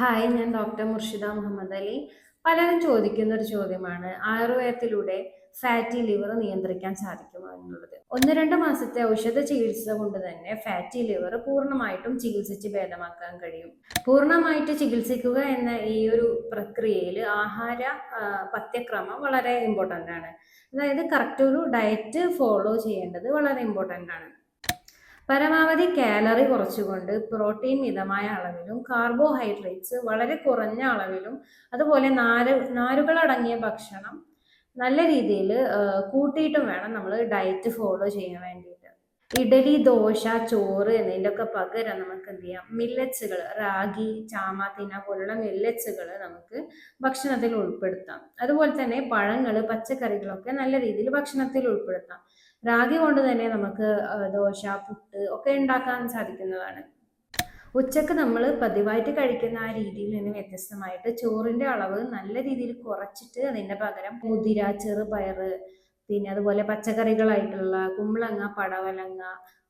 Hi ഞാൻ doctor Murshida Muhammad Ali. പലരും ചോദിക്കുന്ന ഒരു ചോദ്യമാണ് ആയുർവേദത്തിലൂടെ ഫാറ്റി ലിവർ നിയന്ത്രിക്കാൻ സാധിക്കുമോ എന്നുള്ളത്? ഒന്ന് രണ്ട് മാസത്തെ ഔഷധ ചികിത്സ കൊണ്ട് തന്നെ ഫാറ്റി ലിവർ പൂർണമായിട്ടും ചികിത്സിച്ച് ഭേദമാക്കാൻ കഴിയും. പൂർണമായിട്ട് ചികിത്സിക്കുക എന്ന ഈ ഒരു പ്രക്രിയയിൽ ആഹാര പത്യക്രമം വളരെ ഇമ്പോർട്ടന്റ് ആണ്. അതായത് കറക്റ്റ് ഒരു ഡയറ്റ് ഫോളോ ചെയ്യേണ്ടത് വളരെ ഇമ്പോർട്ടന്റ് ആണ്. പരമാവധി കാലറി കുറച്ചുകൊണ്ട് പ്രോട്ടീൻ മിതമായ അളവിലും കാർബോഹൈഡ്രേറ്റ്സ് വളരെ കുറഞ്ഞ അളവിലും അതുപോലെ നാര് നാരുകളടങ്ങിയ ഭക്ഷണം നല്ല രീതിയിൽ കൂട്ടിയിട്ടും വേണം നമ്മൾ ഡയറ്റ് ഫോളോ ചെയ്യാൻ വേണ്ടിയിട്ട്. ഇഡലി ദോശ ചോറ് എന്നതിന്റെ ഒക്കെ പകരം നമുക്ക് എന്ത് ചെയ്യാം മില്ലറ്റ്സുകൾ റാഗി ചാമാത്തിന പോലുള്ള മില്ലറ്റ്സുകൾ നമുക്ക് ഭക്ഷണത്തിൽ ഉൾപ്പെടുത്താം. അതുപോലെ തന്നെ പഴങ്ങൾ പച്ചക്കറികളൊക്കെ നല്ല രീതിയിൽ ഭക്ഷണത്തിൽ ഉൾപ്പെടുത്താം. റാഗി കൊണ്ട് തന്നെ നമുക്ക് ദോശ പുട്ട് ഒക്കെ ഉണ്ടാക്കാൻ സാധിക്കുന്നതാണ്. ഉച്ചയ്ക്ക് നമ്മൾ പതിവായിട്ട് കഴിക്കുന്ന ആ രീതിയിൽ നിന്ന് വ്യത്യസ്തമായിട്ട് ചോറിന്റെ അളവ് നല്ല രീതിയിൽ കുറച്ചിട്ട് അതിന്റെ പകരം മുതിര ചെറുപയറ് പിന്നെ അതുപോലെ പച്ചക്കറികളായിട്ടുള്ള കുമ്പളങ്ങ പടവലങ്ങ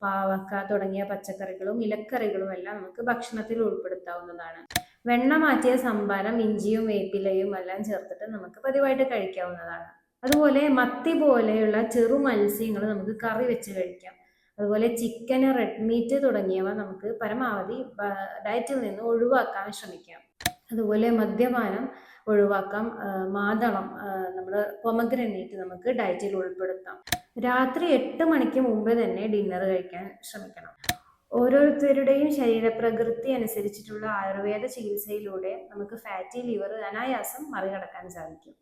പാവക്ക തുടങ്ങിയ പച്ചക്കറികളും ഇലക്കറികളും എല്ലാം നമുക്ക് ഭക്ഷണത്തിൽ ഉൾപ്പെടുത്താവുന്നതാണ്. വെണ്ണ മാറ്റിയ സംഭാരം ഇഞ്ചിയും വേപ്പിലയും എല്ലാം ചേർത്തിട്ട് നമുക്ക് പതിവായിട്ട് കഴിക്കാവുന്നതാണ്. അതുപോലെ മത്തി പോലെയുള്ള ചെറു മത്സ്യങ്ങൾ നമുക്ക് കറി വെച്ച് കഴിക്കാം. അതുപോലെ ചിക്കൻ റെഡ് മീറ്റ് തുടങ്ങിയവ നമുക്ക് പരമാവധി ഡയറ്റിൽ നിന്ന് ഒഴിവാക്കാൻ ശ്രമിക്കാം. അതുപോലെ മദ്യപാനം ഒഴിവാക്കാം. മാതളം നമ്മൾ പൊമഗ്രനേറ്റ് നമുക്ക് ഡയറ്റിൽ ഉൾപ്പെടുത്താം. രാത്രി എട്ട് മണിക്ക് മുമ്പ് തന്നെ ഡിന്നർ കഴിക്കാൻ ശ്രമിക്കണം. ഓരോരുത്തരുടെയും ശരീരപ്രകൃതി അനുസരിച്ചിട്ടുള്ള ആയുർവേദ ചികിത്സയിലൂടെ നമുക്ക് ഫാറ്റി ലിവർ അനായാസം മറികടക്കാൻ സാധിക്കും.